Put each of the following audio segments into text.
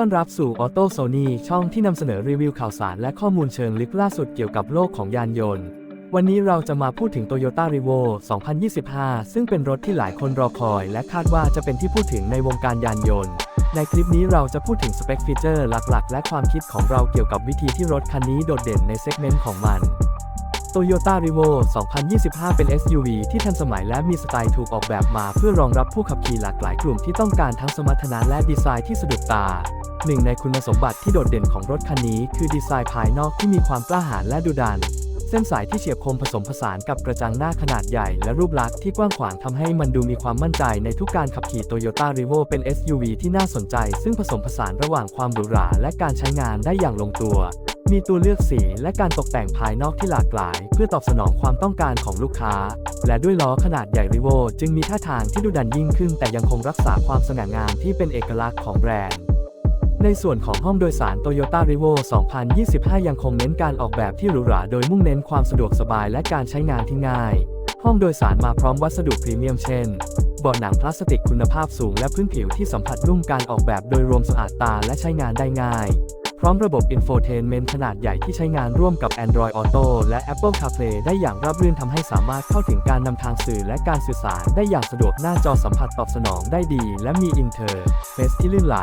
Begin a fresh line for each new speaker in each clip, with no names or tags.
ต้อนรับสู่ Auto Sony ช่องที่นำเสนอรีวิวข่าวสารและข้อมูลเชิงลึกล่าสุดเกี่ยวกับโลกของยานยนต์ วันนี้เราจะมาพูดถึง Toyota r e v o 2025 ซึ่งเป็นรถที่หลายคนรอคอย และคาดว่าจะเป็นที่พูดถึงในวงการยานยนต์ ในคลิปนี้เราจะพูดถึงสเปคฟีเจอร์หลักๆ และความคิดของเราเกี่ยวกับวิธีที่รถคันนี้โดดเด่นในเซกเมนต์ของมัน Toyota r e v o 2025 เป็น SUV ที่ทันสมัยและมีสไตล์ถูกออกแบบมาเพื่อรองรับผู้ขับขี่หลากหลายกลุ่มที่ต้องการทั้งสมรรถนะและดีไซน์ที่สะดุดตา หนึ่งในคุณสมบัติที่โดดเด่นของรถคันนี้คือดีไซน์ภายนอกที่มีความกล้าหาญและดุดัน เส้นสายที่เฉียบคมผสมผสานกับกระจังหน้าขนาดใหญ่และรูปลักษณ์ที่กว้างขวางทำให้มันดูมีความมั่นใจในทุกการขับขี่ Toyota r e v o เป็น SUV ที่น่าสนใจ ซึ่งผสมผสานระหว่างความหรูหราและการใช้งานได้อย่างลงตัว มีตัวเลือกสีและการตกแต่งภายนอกที่หลากหลาย เพื่อตอบสนองความต้องการของลูกค้า และด้วยล้อขนาดใหญ่ริโวจึงมีท่าทางที่ดุดันยิ่งขึ้น แต่ยังคงรักษาความสง่างามที่เป็นเอกลักษณ์ของแบรนด์ ในส่วนของห้องโดยสาร Toyota r e v o 2025 ยังคงเน้นการออกแบบที่หรูหราโดยมุ่งเน้นความสะดวกสบายและการใช้งานที่ง่าย ห้องโดยสารมาพร้อมวัสดุพรีเมียมเช่นเบาะหนังพลาสติกคุณภาพสูงและพื้นผิวที่สัมผัสนุ่มการออกแบบโดยรวมสะอาดตาและใช้งานได้ง่าย พร้อมระบบ Infotainment ขนาดใหญ่ที่ใช้งานร่วมกับ Android Auto และ Apple CarPlay ได้อย่างราบรื่นทำให้สามารถเข้าถึงการนำทางสื่อและการสื่อสารได้อย่างสะดวกหน้าจอสัมผัสตอบสนองได้ดี และมี Interface ที่ลื่นไหล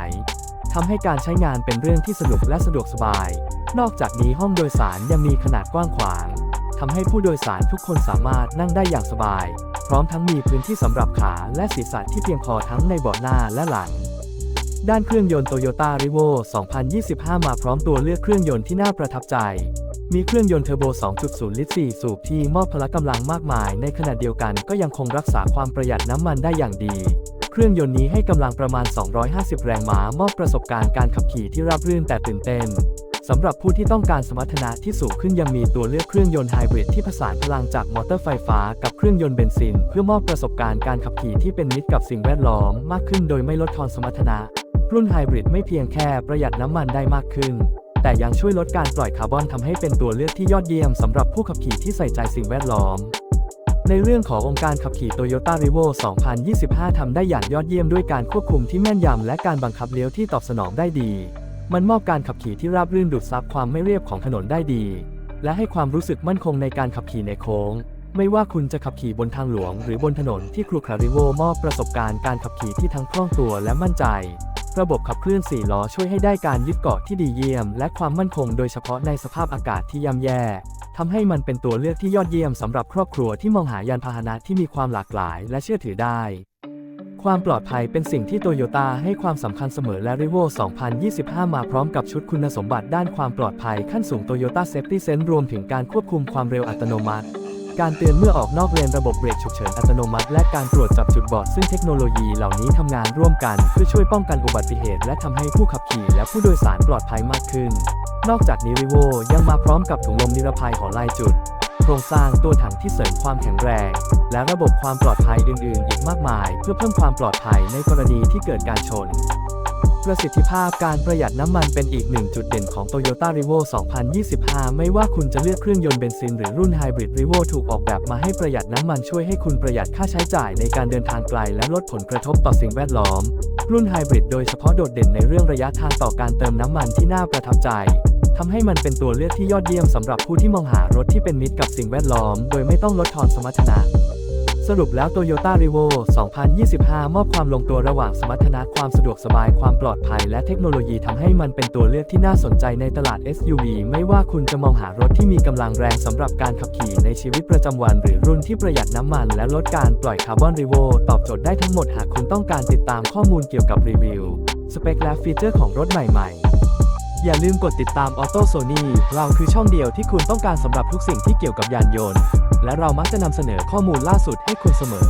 ทำให้การใช้งานเป็นเรื่องที่สนุกและสะดวกสบาย นอกจากนี้ห้องโดยสารยังมีขนาดกว้างขวางทำให้ผู้โดยสารทุกคนสามารถนั่งได้อย่างสบาย พร้อมทั้งมีพื้นที่สำหรับขาและศีรษะที่เพียงพอทั้งในเบาะหน้าและหลัง ด้านเครื่องยนต์ Toyota r e v o 2025 มาพร้อมตัวเลือกเครื่องยนต์ที่น่าประทับใจ มีเครื่องยนต์เทอร์โบ 2.0 ลิตร 4 สูบที่มอบพละกำลังมากมาย ในขณะเดียวกันก็ยังคงรักษาความประหยัดน้ำมันได้อย่างดี เครื่องยนต์นี้ให้กำลังประมาณ 250 แรงม้า มอบประสบการณ์การขับขี่ที่ราบรื่นแต่ตื่นเต้นสำหรับผู้ที่ต้องการสมรรถนะที่สูงขึ้นยังมีตัวเลือกเครื่องยนต์ไฮบริดที่ผสานพลังจากมอเตอร์ไฟฟ้ากับเครื่องยนต์เบนซิน เพื่อมอบประสบการณ์การขับขี่ที่เป็นมิตรกับสิ่งแวดล้อมมากขึ้นโดยไม่ลดทอนสมรรถนะ รุ่นไฮบริดไม่เพียงแค่ประหยัดน้ำมันได้มากขึ้น แต่ยังช่วยลดการปล่อยคาร์บอนทำให้เป็นตัวเลือกที่ยอดเยี่ยมสำหรับผู้ขับขี่ที่ใส่ใจสิ่งแวดล้อม ในเรื่องขององค์การขับขี่ Toyota r e v o 2025 ทำได้อย่างยอดเยี่ยมด้วยการควบคุมที่แม่นยำและการบังคับเลี้ยวที่ตอบสนองได้ดี มันมอบการขับขี่ที่ราบรื่นดูดซับความไม่เรียบของถนนได้ดี และให้ความรู้สึกมั่นคงในการขับขี่ในโค้งไม่ว่าคุณจะขับขี่บนทางหลวงหรือบนถนนที่ครูคาริโวมอบประสบการณ์การขับขี่ที่ทั้งคล่องตัวและมั่นใจ ระบบขับเคลื่อน 4 ล้อช่วยให้ได้การยึดเกาะที่ดีเยี่ยม และความมั่นคงโดยเฉพาะในสภาพอากาศที่ย่ำแย่ทำให้มันเป็นตัวเลือกที่ยอดเยี่ยมสำหรับครอบครัวที่มองหายานพาหนะที่มีความหลากหลายและเชื่อถือได้ ความปลอดภัยเป็นสิ่งที่โตโยต้าให้ความสำคัญเสมอและ r e v o 2025 มาพร้อมกับชุดคุณสมบัติด้านความปลอดภัยขั้นสูง Toyota Safety Sense รวมถึงการควบคุมความเร็วอัตโนมัติ การเตือนเมื่อออกนอกเลนระบบเบรกฉุกเฉินอัตโนมัติ และการตรวจจับจุดบอด ซึ่งเทคโนโลยีเหล่านี้ทำงานร่วมกัน เพื่อช่วยป้องกันอุบัติเหตุ และทำให้ผู้ขับขี่และผู้โดยสารปลอดภัยมากขึ้น นอกจากนี้ r e v o ยังมาพร้อมกับถุงลมนิรภัยหอลายจุด โครงสร้างตัวถังที่เสริมความแข็งแรง และระบบความปลอดภัยอื่น ๆ อีกมากมาย เพื่อเพิ่มความปลอดภัยในกรณีที่เกิดการชน ประสิทธิภาพการประหยัดน้ำมันเป็นอีกหนึ่งจุดเด่นของ Toyota r e v o 2025 ไม่ว่าคุณจะเลือกเครื่องยนต์เบนซินหรือรุ่นไฮบริด r e v o ถูกออกแบบมาให้ประหยัดน้ำมันช่วยให้คุณประหยัดค่าใช้จ่ายในการเดินทางไกลและลดผลกระทบต่อสิ่งแวดล้อม รุ่นไฮบริดโดยเฉพาะโดดเด่นในเรื่องระยะทางต่อการเติมน้ำมันที่น่าประทับใจทำให้มันเป็นตัวเลือกที่ยอดเยี่ยมสำหรับผู้ที่มองหารถที่เป็นมิตรกับสิ่งแวดล้อม โดยไม่ต้องลดทอนสมรรถนะ สรุปแล้ว Toyota r e v o 2025 มอบความลงตัวระหว่างสมรรถนะความสะดวกสบายความปลอดภัยและเทคโนโลยีทำให้มันเป็นตัวเลือกที่น่าสนใจในตลาด SUV ไม่ว่าคุณจะมองหารถที่มีกำลังแรงสำหรับการขับขี่ในชีวิตประจำวัน หรือรุ่นที่ประหยัดน้ำมันและลดการปล่อยคาร์บอน r e v o ตอบโจทย์ได้ทั้งหมดหากคุณต้องการติดตามข้อมูลเกี่ยวกับรีวิว สเปคและฟีเจอร์ของรถใหม่ๆ อย่าลืมกดติดตามออโต้โซนี่เราคือช่องเดียวที่คุณต้องการสำหรับทุกสิ่งที่เกี่ยวกับยานยนต์ และเรามักจะนำเสนอข้อมูลล่าสุดให้คุณเสมอ